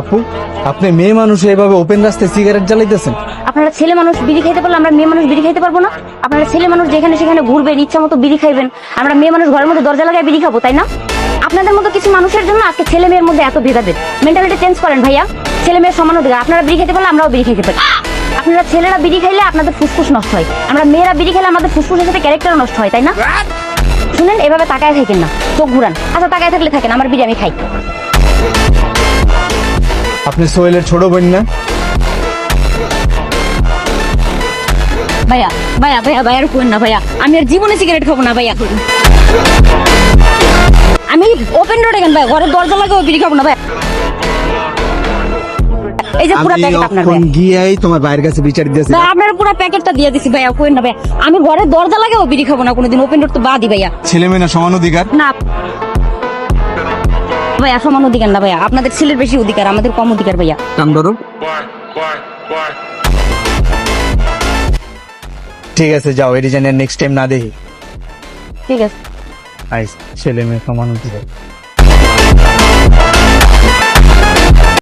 আপু আপনি মেয়ে মানুষ এভাবে ওপেন রাস্তায় সিগারেট জ্বালাইতেছেন? আপনারা ছেলে মানুষ বিড়ি খাইতে পারলে আমরা মেয়ে মানুষ বিড়ি খাইতে পারব না? আপনারা ছেলে মানুষ যেখানে সেখানে ঘুরবেন ইচ্ছা মতো বিড়ি খাইবেন আমরা মেয়ে মানুষ ঘরের মধ্যে দরজা লাগায় বিড়ি খাব তাই না? আপনাদের মতো কিছু মানুষের জন্য আজকে ছেলে মেয়ের মধ্যে এত ভেদাভেদ মেন্টালিটি চেঞ্জ করেন ভাইয়া। ছেলে মেয়ের সমান অধিকার। আপনারা বিড়ি খেতে পারলে আমরাও বিড়ি খেতে পারি। আপনারা ছেলেরা বিড়ি খাইলে আপনাদের ফুসফুস নষ্ট হয়। আমরা মেয়েরা বিড়ি খেলে আমাদের ফুসফুসের সাথে ক্যারেক্টার নষ্ট হয় তাই না? এভাবে তাকায় থাকেন না। চোখ ঘুরান। আচ্ছা তাকায় থাকলে থাকেন আমার আমি খাই। আপনি সোহেলের ছোট বোন না? ভাইয়া ভাইয়া ভাইয়া ভাইয়ার কোন না ভাইয়া। আমি আর জীবনে সিগারেট খাব না ভাইয়া। আমি ওপেন রোডে কেন ভাই ঘরের দরজা লাগাও বিড়ি খাব না ভাই এই যে পুরো প্যাকেট আপনার ভাইয়া। তোমার বাইরের কাছে বিচার দিয়েছি ভাই, আপনার পুরো প্যাকেটটা দিয়ে দিছি ভাইয়া কোন না ভাইয়া। আমি ঘরের দরজা লাগাও বিড়ি খাব না কোনোদিন ওপেন রোড তো বাদই ভাইয়া। ছেলে মেয়ে না সমান অধিকার? না। ভাইয়া সমান অধিকার না ভাইয়া। আপনাদের ছেলের বেশি অধিকার আমাদের কম অধিকার ভাইয়া। কাম ধরো. ঠিক আছে যাও এটি জানি নেক্সট টাইম না দেখি। ঠিক আছে। আইস ছেলে মেয়ে সমান অধিকার।